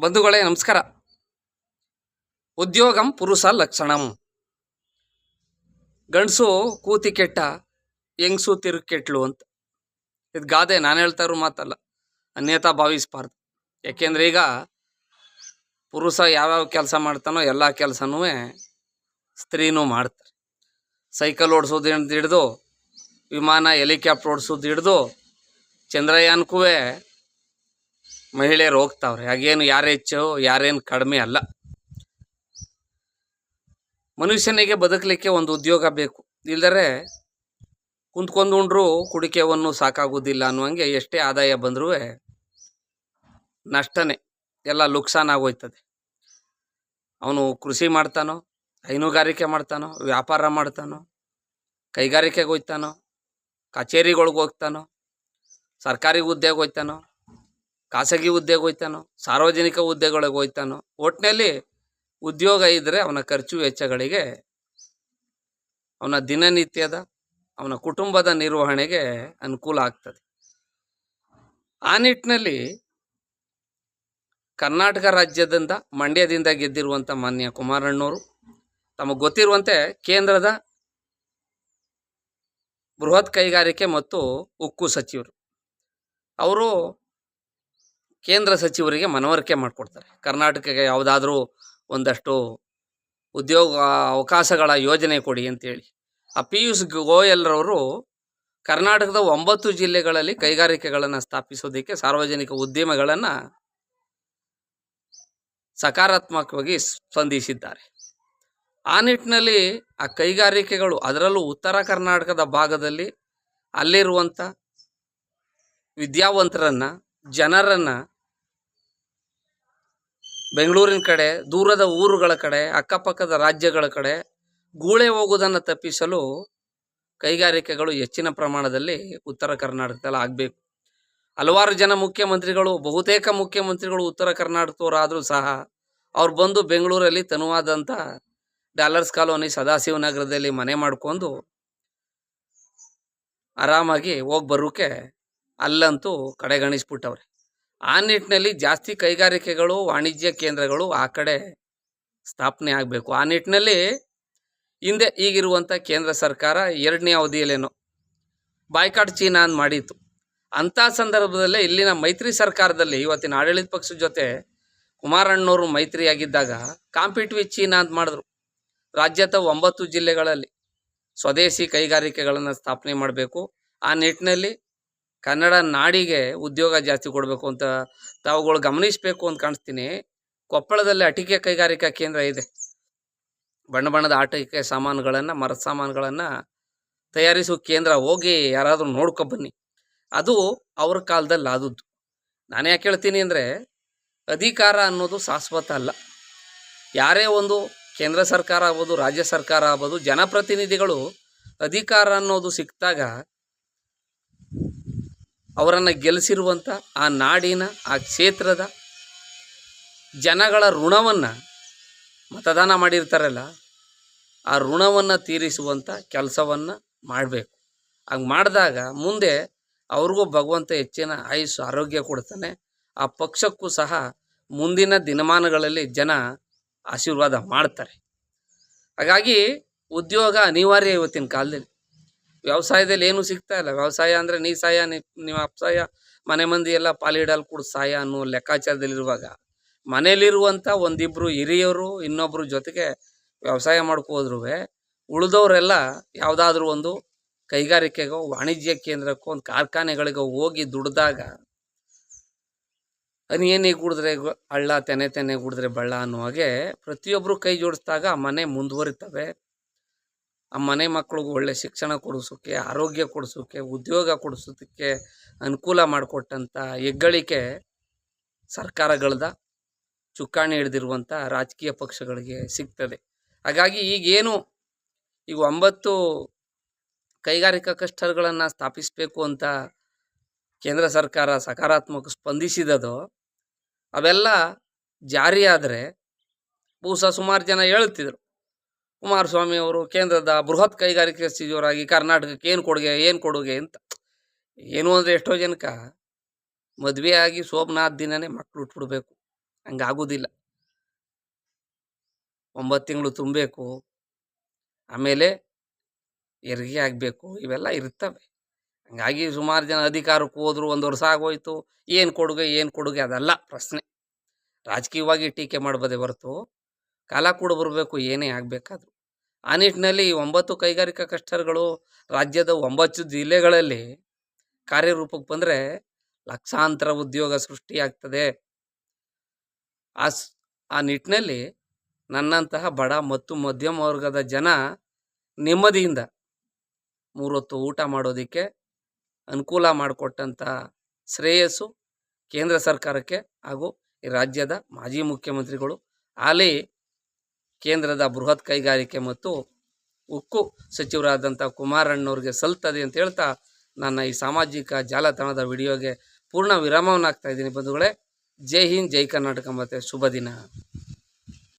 ಬಂಧುಗಳೇ, ನಮಸ್ಕಾರ. ಉದ್ಯೋಗಂ ಪುರುಷ ಲಕ್ಷಣಂ. ಗಂಡಸು ಕೂತಿ ಕೆಟ್ಟ, ಹೆಂಗಸು ತಿರುಗಿ ಕೆಟ್ಲು ಅಂತ. ಇದು ಗಾದೆ ನಾನು ಹೇಳ್ತಾ ಇರೋ ಮಾತಲ್ಲ ಅನ್ಯತಾ ಭಾವಿಸಬಾರ್ದು. ಯಾಕೆಂದ್ರೆ ಈಗ ಪುರುಷ ಯಾವ್ಯಾವ ಕೆಲಸ ಮಾಡ್ತಾನೋ ಎಲ್ಲ ಕೆಲಸನೂ ಸ್ತ್ರೀನೂ ಮಾಡ್ತಾರೆ. ಸೈಕಲ್ ಓಡಿಸೋದು ಹಿಡಿದು, ವಿಮಾನ, ಹೆಲಿಕಾಪ್ಟರ್ ಓಡಿಸೋದು ಹಿಡಿದು ಚಂದ್ರಯಾನಕ್ಕೂ ಮಹಿಳೆಯರು ಹೋಗ್ತಾವ್ರೆ. ಹಾಗೇನು ಯಾರು ಹೆಚ್ಚು, ಯಾರೇನು ಕಡಿಮೆ ಅಲ್ಲ. ಮನುಷ್ಯನಿಗೆ ಬದುಕಲಿಕ್ಕೆ ಒಂದು ಉದ್ಯೋಗ ಬೇಕು. ಇಲ್ದರೆ ಕುಂತ್ಕೊಂಡು ಉಂಡ್ರು ಕುಡಿಕೆವನ್ನು ಸಾಕಾಗೋದಿಲ್ಲ ಅನ್ನುವಂಗೆ ಎಷ್ಟೇ ಆದಾಯ ಬಂದರೂ ನಷ್ಟನೇ. ಎಲ್ಲ ಆಗೋಯ್ತದೆ. ಅವನು ಕೃಷಿ ಮಾಡ್ತಾನೋ, ಹೈನುಗಾರಿಕೆ ಮಾಡ್ತಾನೋ, ವ್ಯಾಪಾರ ಮಾಡ್ತಾನೋ, ಕೈಗಾರಿಕೆಗೆ ಹೋಯ್ತಾನೋ ಕಚೇರಿಗಳಿಗೆ ಹೋಗ್ತಾನೋ, ಸರ್ಕಾರಿ ಹುದ್ದೆಗೆ ಹೋಯ್ತಾನೋ ಖಾಸಗಿ ಹುದ್ದೆಗೆ ಹೋಯ್ತಾನೋ, ಸಾರ್ವಜನಿಕ ಹುದ್ದೆಗಳಿಗೆ ಹೋಯ್ತಾನೋ ಒಟ್ಟಿನಲ್ಲಿ ಉದ್ಯೋಗ ಇದ್ದರೆ ಅವನ ಖರ್ಚು ವೆಚ್ಚಗಳಿಗೆ ಅವನ ದಿನನಿತ್ಯದ, ಅವನ ಕುಟುಂಬದ ನಿರ್ವಹಣೆಗೆ ಅನುಕೂಲ ಆಗ್ತದೆ. ಆ ನಿಟ್ಟಿನಲ್ಲಿ ಕರ್ನಾಟಕ ರಾಜ್ಯದಿಂದ ಮಂಡ್ಯದಿಂದ ಗೆದ್ದಿರುವಂಥ ಮಾನ್ಯ ಕುಮಾರಣ್ಣವರು, ತಮಗೆ ಗೊತ್ತಿರುವಂತೆ ಕೇಂದ್ರದ ಬೃಹತ್ ಕೈಗಾರಿಕೆ ಮತ್ತು ಉಕ್ಕು ಸಚಿವರು. ಅವರು ಕೇಂದ್ರ ಸಚಿವರಿಗೆ ಮನವರಿಕೆ ಮಾಡಿಕೊಡ್ತಾರೆ. ಕರ್ನಾಟಕಕ್ಕೆ ಯಾವುದಾದ್ರೂ ಒಂದಷ್ಟು ಉದ್ಯೋಗ ಅವಕಾಶಗಳ ಯೋಜನೆ ಕೊಡಿ ಅಂತೇಳಿ. ಆ ಪಿಯೂಷ್ ಗೋಯಲ್ರವರು ಕರ್ನಾಟಕದ ಒಂಬತ್ತು ಜಿಲ್ಲೆಗಳಲ್ಲಿ ಕೈಗಾರಿಕೆಗಳನ್ನು ಸ್ಥಾಪಿಸೋದಕ್ಕೆ ಸಾರ್ವಜನಿಕ ಉದ್ಯಮಗಳನ್ನು ಸಕಾರಾತ್ಮಕವಾಗಿ ಸ್ಪಂದಿಸಿದ್ದಾರೆ. ಆ ನಿಟ್ಟಿನಲ್ಲಿ ಆ ಕೈಗಾರಿಕೆಗಳು ಅದರಲ್ಲೂ ಉತ್ತರ ಕರ್ನಾಟಕದ ಭಾಗದಲ್ಲಿ ಅಲ್ಲಿರುವಂಥ ವಿದ್ಯಾವಂತರನ್ನು, ಜನರನ್ನು ಬೆಂಗಳೂರಿನ ಕಡೆ, ದೂರದ ಊರುಗಳ ಕಡೆ, ಅಕ್ಕಪಕ್ಕದ ರಾಜ್ಯಗಳ ಕಡೆ ಗೂಳೆ ಹೋಗುವುದನ್ನು ತಪ್ಪಿಸಲು ಕೈಗಾರಿಕೆಗಳು ಹೆಚ್ಚಿನ ಪ್ರಮಾಣದಲ್ಲಿ ಉತ್ತರ ಕರ್ನಾಟಕದಲ್ಲಿ ಆಗಬೇಕು. ಹಲವಾರು ಜನ ಮುಖ್ಯಮಂತ್ರಿಗಳು, ಬಹುತೇಕ ಮುಖ್ಯಮಂತ್ರಿಗಳು ಉತ್ತರ ಕರ್ನಾಟಕದವರಾದರೂ ಸಹ ಅವ್ರು ಬಂದು ಬೆಂಗಳೂರಲ್ಲಿ ತನುವಾದಂಥ ಡಾಲರ್ಸ್ ಕಾಲೋನಿ ಸದಾಶಿವನಗರದಲ್ಲಿ ಮನೆ ಮಾಡಿಕೊಂಡು ಆರಾಮಾಗಿ ಹೋಗಿ ಬರೋಕ್ಕೆ ಅಲ್ಲಂತೂ ಕಡೆಗಣಿಸ್ಬಿಟ್ಟವ್ರೆ. ಆ ನಿಟ್ಟಿನಲ್ಲಿ ಜಾಸ್ತಿ ಕೈಗಾರಿಕೆಗಳು, ವಾಣಿಜ್ಯ ಕೇಂದ್ರಗಳು ಆ ಕಡೆ ಸ್ಥಾಪನೆ ಆಗಬೇಕು. ಆ ನಿಟ್ಟಿನಲ್ಲಿ ಹಿಂದೆ ಈಗಿರುವಂಥ ಕೇಂದ್ರ ಸರ್ಕಾರ ಎರಡನೇ ಅವಧಿಯಲ್ಲೇನೋ ಬಾಯ್ಕಾಟ್ ಚೀನಾ ಅಂತ ಮಾಡಿತ್ತು. ಅಂಥ ಸಂದರ್ಭದಲ್ಲೇ ಇಲ್ಲಿನ ಮೈತ್ರಿ ಸರ್ಕಾರದಲ್ಲಿ ಇವತ್ತಿನ ಆಡಳಿತ ಪಕ್ಷದ ಜೊತೆ ಕುಮಾರಣ್ಣವರು ಮೈತ್ರಿಯಾಗಿದ್ದಾಗ ಕಾಂಪಿಟ್ ವಿತ್ ಚೀನಾ ಅಂತ ಮಾಡಿದ್ರು. ರಾಜ್ಯದ ಒಂಬತ್ತು ಜಿಲ್ಲೆಗಳಲ್ಲಿ ಸ್ವದೇಶಿ ಕೈಗಾರಿಕೆಗಳನ್ನು ಸ್ಥಾಪನೆ ಮಾಡಬೇಕು. ಆ ನಿಟ್ಟಿನಲ್ಲಿ ಕನ್ನಡ ನಾಡಿಗೆ ಉದ್ಯೋಗ ಜಾಸ್ತಿ ಕೊಡಬೇಕು ಅಂತ ತಾವುಗಳು ಗಮನಿಸಬೇಕು ಅಂತ ಕಾಣಿಸ್ತೀನಿ. ಕೊಪ್ಪಳದಲ್ಲಿ ಅಟಿಕೆ ಕೈಗಾರಿಕಾ ಕೇಂದ್ರ ಇದೆ. ಬಣ್ಣ ಬಣ್ಣದ ಆಟಿಕೆ ಸಾಮಾನುಗಳನ್ನು, ಮರದ ಸಾಮಾನುಗಳನ್ನು ತಯಾರಿಸುವ ಕೇಂದ್ರ ಹೋಗಿ ಯಾರಾದರೂ ನೋಡ್ಕೊಬನ್ನಿ ಅದು ಅವ್ರ ಕಾಲದಲ್ಲಿ ಆದದ್ದು. ನಾನು ಯಾಕೆ ಹೇಳ್ತೀನಿ ಅಂದರೆ ಅಧಿಕಾರ ಅನ್ನೋದು ಶಾಶ್ವತ ಅಲ್ಲ. ಯಾರೇ ಒಂದು ಕೇಂದ್ರ ಸರ್ಕಾರ ಆಗ್ಬೋದು, ರಾಜ್ಯ ಸರ್ಕಾರ ಆಗ್ಬೋದು, ಜನಪ್ರತಿನಿಧಿಗಳು ಅಧಿಕಾರ ಅನ್ನೋದು ಸಿಕ್ಕಿದಾಗ ಅವರನ್ನು ಗೆಲ್ಲಿಸಿರುವಂಥ ಆ ನಾಡಿನ, ಆ ಕ್ಷೇತ್ರದ ಜನಗಳ ಋಣವನ್ನು ಮತದಾನ ಮಾಡಿರ್ತಾರಲ್ಲ, ಆ ಋಣವನ್ನು ತೀರಿಸುವಂಥ ಕೆಲಸವನ್ನು ಮಾಡಬೇಕು. ಹಂಗೆ ಮಾಡಿದಾಗ ಮುಂದೆ ಅವ್ರಿಗೂ ಭಗವಂತ ಹೆಚ್ಚಿನ ಆಯುಸ್ಸು, ಆರೋಗ್ಯ ಕೊಡ್ತಾನೆ. ಆ ಪಕ್ಷಕ್ಕೂ ಸಹ ಮುಂದಿನ ದಿನಮಾನಗಳಲ್ಲಿ ಜನ ಆಶೀರ್ವಾದ ಮಾಡ್ತಾರೆ. ಹಾಗಾಗಿ ಉದ್ಯೋಗ ಅನಿವಾರ್ಯ ಇವತ್ತಿನ ಕಾಲದಲ್ಲಿ. ವ್ಯವಸಾಯದಲ್ಲಿ ಏನು ಸಿಗ್ತಾ ಇಲ್ಲ. ವ್ಯವಸಾಯ ಅಂದ್ರೆ ನೀ ಸಾಯ ನಿಮ್ಮ ಅಪ್ಸಾಯ ಮನೆ ಮಂದಿ ಎಲ್ಲ ಪಾಲಿಡಲ್ ಕೂಡ ಸಾಯ ಅನ್ನೋ ಲೆಕ್ಕಾಚಾರದಲ್ಲಿರುವಾಗ ಮನೇಲಿರುವಂಥ ಒಂದಿಬ್ರು ಹಿರಿಯರು ಇನ್ನೊಬ್ರು ಜೊತೆಗೆ ವ್ಯವಸಾಯ ಮಾಡ್ಕೋದ್ರೂ ಉಳಿದವರೆಲ್ಲ ಯಾವುದಾದ್ರೂ ಒಂದು ಕೈಗಾರಿಕೆಗೋ, ವಾಣಿಜ್ಯ ಕೇಂದ್ರಕ್ಕೋ, ಒಂದು ಕಾರ್ಖಾನೆಗಳಿಗೋ ಹೋಗಿ ದುಡ್ದಾಗ ಏನೇ ಕುಡಿದ್ರೆ ಹಳ್ಳ, ತೆನೆ ತೆನೆ ಕುಡಿದ್ರೆ ಬಳ್ಳ ಅನ್ನೋ ಹಾಗೆ ಪ್ರತಿಯೊಬ್ಬರು ಕೈ ಜೋಡಿಸಿದಾಗ ಮನೆ ಮುಂದುವರಿತವೆ. ಆ ಮನೆ ಮಕ್ಕಳಿಗೆ ಒಳ್ಳೆ ಶಿಕ್ಷಣ ಕೊಡಿಸೋಕ್ಕೆ ಆರೋಗ್ಯ ಕೊಡಿಸೋಕ್ಕೆ ಉದ್ಯೋಗ ಕೊಡಿಸೋದಕ್ಕೆ ಅನುಕೂಲ ಮಾಡಿಕೊಟ್ಟಂಥ ಹೆಗ್ಗಳಿಕೆ ಸರ್ಕಾರಗಳದ ಚುಕ್ಕಾಣಿ ಹಿಡಿದಿರುವಂಥ ರಾಜಕೀಯ ಪಕ್ಷಗಳಿಗೆ ಸಿಗ್ತದೆ. ಹಾಗಾಗಿ ಈಗೇನು ಈಗ ಒಂಬತ್ತು ಕೈಗಾರಿಕಾ ಕ್ಲಸ್ಟರ್ಗಳನ್ನು ಸ್ಥಾಪಿಸಬೇಕು ಅಂತ ಕೇಂದ್ರ ಸರ್ಕಾರ ಸಕಾರಾತ್ಮಕ ಸ್ಪಂದಿಸಿದದು, ಅವೆಲ್ಲ ಜಾರಿಯಾದರೆ ಬಹುಶಃ ಸುಮಾರು ಜನ ಹೇಳ್ತಿದ್ರು ಕುಮಾರಸ್ವಾಮಿ ಅವರು ಕೇಂದ್ರದ ಬೃಹತ್ ಕೈಗಾರಿಕೆ ಸಚಿವರಾಗಿ ಕರ್ನಾಟಕಕ್ಕೆ ಏನು ಕೊಡುಗೆ ಏನು ಕೊಡುಗೆ ಅಂತ. ಏನು ಅಂದರೆ ಎಷ್ಟೋ ಜನಕ್ಕೆ ಮದುವೆ ಆಗಿ ಸೋಮನಾಥ್ ದಿನನೇ ಮಕ್ಕಳು ಹುಟ್ಬಿಡ್ಬೇಕು ಹಂಗಾಗೋದಿಲ್ಲ ಒಂಬತ್ತು ತಿಂಗಳು ತುಂಬಬೇಕು. ಆಮೇಲೆ ಹೆರಿಗೆ ಆಗಬೇಕು. ಇವೆಲ್ಲ ಇರ್ತವೆ. ಹಂಗಾಗಿ ಸುಮಾರು ಜನ ಅಧಿಕಾರಕ್ಕೆ ಹೋದ್ರು, ಒಂದು ವರ್ಷ ಆಗೋಯ್ತು. ಏನು ಕೊಡುಗೆ ಏನು ಕೊಡುಗೆ ಅದಲ್ಲ ಪ್ರಶ್ನೆ. ರಾಜಕೀಯವಾಗಿ ಟೀಕೆ ಮಾಡ್ಬೋದೇ ಹೊರತು. ಕಾಲ ಕೂಡ ಬರಬೇಕು, ಏನೇ ಆಗಬೇಕಾದ್ರು. ಆ ನಿಟ್ಟಿನಲ್ಲಿ ಒಂಬತ್ತು ಕೈಗಾರಿಕಾ ಕ್ಲಸ್ಟರ್ಗಳು ರಾಜ್ಯದ ಒಂಬತ್ತು ಜಿಲ್ಲೆಗಳಲ್ಲಿ ಕಾರ್ಯರೂಪಕ್ಕೆ ಬಂದರೆ ಲಕ್ಷಾಂತರ ಉದ್ಯೋಗ ಸೃಷ್ಟಿಯಾಗ್ತದೆ. ಆ ಆ ನಿಟ್ಟಿನಲ್ಲಿ ನನ್ನಂತಹ ಬಡ ಮತ್ತು ಮಧ್ಯಮ ವರ್ಗದ ಜನ ನೆಮ್ಮದಿಯಿಂದ ಮೂರೊತ್ತು ಊಟ ಮಾಡೋದಕ್ಕೆ ಅನುಕೂಲ ಮಾಡಿಕೊಟ್ಟಂಥ ಶ್ರೇಯಸ್ಸು ಕೇಂದ್ರ ಸರ್ಕಾರಕ್ಕೆ ಹಾಗೂ ಈ ರಾಜ್ಯದ ಮಾಜಿ ಮುಖ್ಯಮಂತ್ರಿಗಳು. ಹಾಲಿ ಕೇಂದ್ರದ ಬೃಹತ್ ಕೈಗಾರಿಕೆ ಮತ್ತು ಉಕ್ಕು ಸಚಿವರಾದಂಥ ಕುಮಾರಣ್ಣವ್ರಿಗೆ ಸಲ್ತದೆ ಅಂತ ಹೇಳ್ತಾ ನನ್ನ ಈ ಸಾಮಾಜಿಕ ಜಾಲತಾಣದ ವಿಡಿಯೋಗೆ ಪೂರ್ಣ ವಿರಾಮವನ್ನು ಹಾಕ್ತಾ ಇದ್ದೀನಿ ಬಂಧುಗಳೇ. ಜೈ ಹಿಂದ್, ಜೈ ಕರ್ನಾಟಕ ಮತ್ತು ಶುಭ ದಿನ.